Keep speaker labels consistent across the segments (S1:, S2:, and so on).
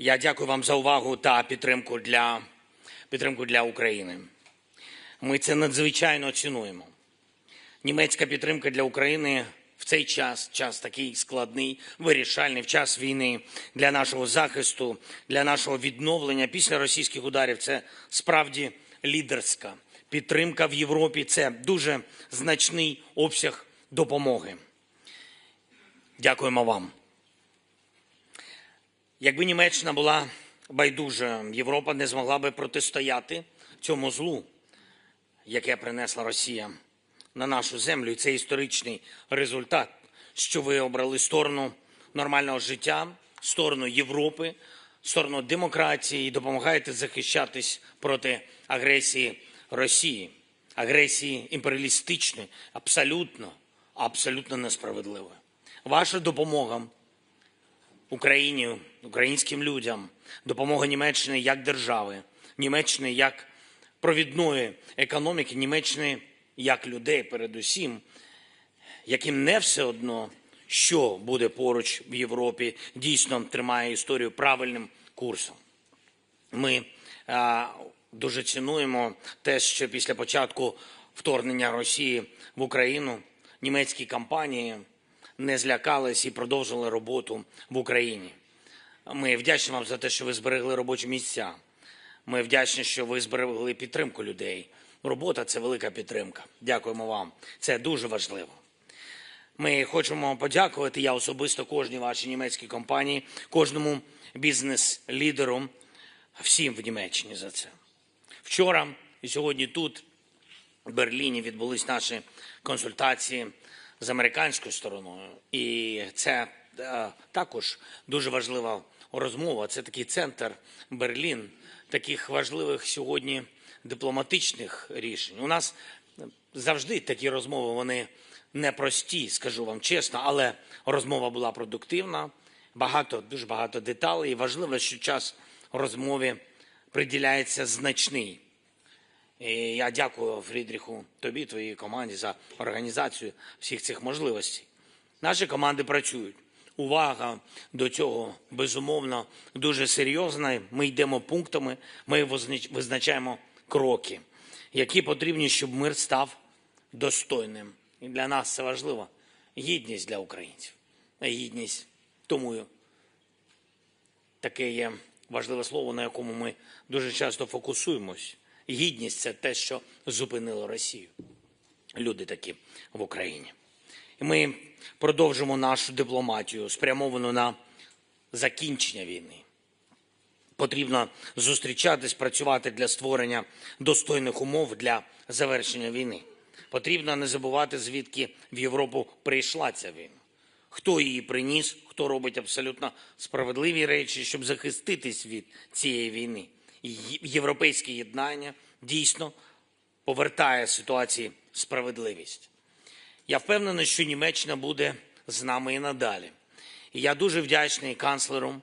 S1: Я дякую вам за увагу та підтримку для, підтримку для України. Ми це надзвичайно цінуємо. Німецька підтримка для України в цей час, час такий складний, вирішальний, в час війни для нашого захисту, для нашого відновлення після російських ударів. Це справді лідерська підтримка в Європі. Це дуже значний обсяг допомоги. Дякуємо вам. Якби Німеччина була байдужа, Європа не змогла би протистояти цьому злу, яке принесла Росія на нашу землю. І це історичний результат, що ви обрали сторону нормального життя, сторону Європи, сторону демократії і допомагаєте захищатись проти агресії Росії, агресії імперіалістичної, абсолютно, абсолютно несправедливої. Ваша допомога Україні, українським людям, допомога Німеччини як держави, Німеччини як провідної економіки, Німеччини як людей, передусім, яким не все одно, що буде поруч в Європі, дійсно тримає історію правильним курсом. Ми а, дуже цінуємо те, що після початку вторгнення Росії в Україну німецькі компанії не злякались і продовжили роботу в Україні. Ми вдячні вам за те, що ви зберегли робочі місця. Ми вдячні, що ви зберегли підтримку людей. Робота це велика підтримка. Дякуємо вам. Це дуже важливо. Ми хочемо подякувати я особисто кожній вашій німецькій компанії, кожному бізнес-лідеру, всім в Німеччині за це. Вчора і сьогодні тут, в Берліні, відбулись наші консультації з американською стороною. І це е, також дуже важлива розмова. Це такий центр Берлін, таких важливих сьогодні дипломатичних рішень. У нас завжди такі розмови вони непрості, скажу вам чесно, але розмова була продуктивна, багато, дуже багато деталей. І важливо, що час розмові приділяється значний. І я дякую Фрідріху, тобі, твоїй команді за організацію всіх цих можливостей. Наші команди працюють. Увага до цього безумовно дуже серйозна. Ми йдемо пунктами, ми визнач- визначаємо кроки, які потрібні, щоб мир став достойним. І для нас це важливо. Гідність для українців. Гідність. Тому таке є важливе слово, на якому ми дуже часто фокусуємось. Гідність це те, що зупинило Росію. Люди такі в Україні. Ми продовжимо нашу дипломатію, спрямовану на закінчення війни. Потрібно зустрічатись, працювати для створення достойних умов для завершення війни. Потрібно не забувати, звідки в Європу прийшла ця війна. Хто її приніс, хто робить абсолютно справедливі речі, щоб захиститись від цієї війни. Європейське єднання дійсно повертає ситуації справедливість. Я впевнений, що Німеччина буде з нами і надалі. І я дуже вдячний канцлеру,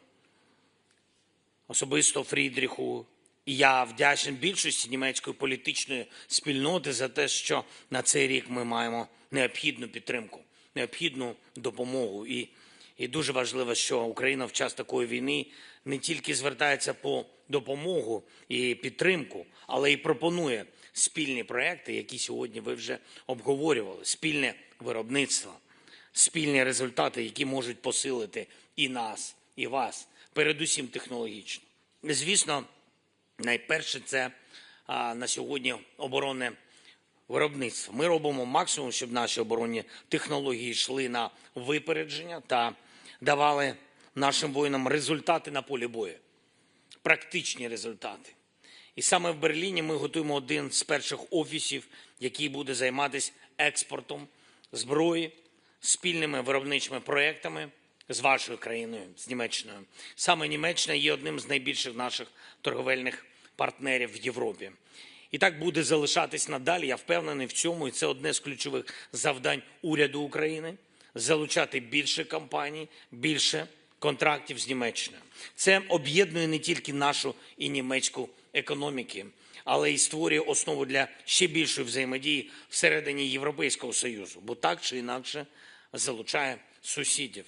S1: особисто Фрідріху. І я вдячний більшості німецької політичної спільноти за те, що на цей рік ми маємо необхідну підтримку, необхідну допомогу. І, і дуже важливо, що Україна в час такої війни не тільки звертається по допомогу і підтримку, але й пропонує спільні проекти, які сьогодні ви вже обговорювали, спільне виробництво, спільні результати, які можуть посилити і нас, і вас, передусім технологічно. Звісно, найперше це на сьогодні оборонне виробництво. Ми робимо максимум, щоб наші оборонні технології йшли на випередження та давали нашим воїнам результати на полі бою, практичні результати. І саме в Берліні ми готуємо один з перших офісів, який буде займатися експортом зброї, спільними виробничими проектами з вашою країною, з Німеччиною. Саме Німеччина є одним з найбільших наших торговельних партнерів в Європі. І так буде залишатись надалі. Я впевнений в цьому, і це одне з ключових завдань уряду України залучати більше компаній, більше контрактів з Німеччиною. Це об'єднує не тільки нашу і німецьку економіки, але й створює основу для ще більшої взаємодії всередині Європейського Союзу, бо так чи інакше залучає сусідів.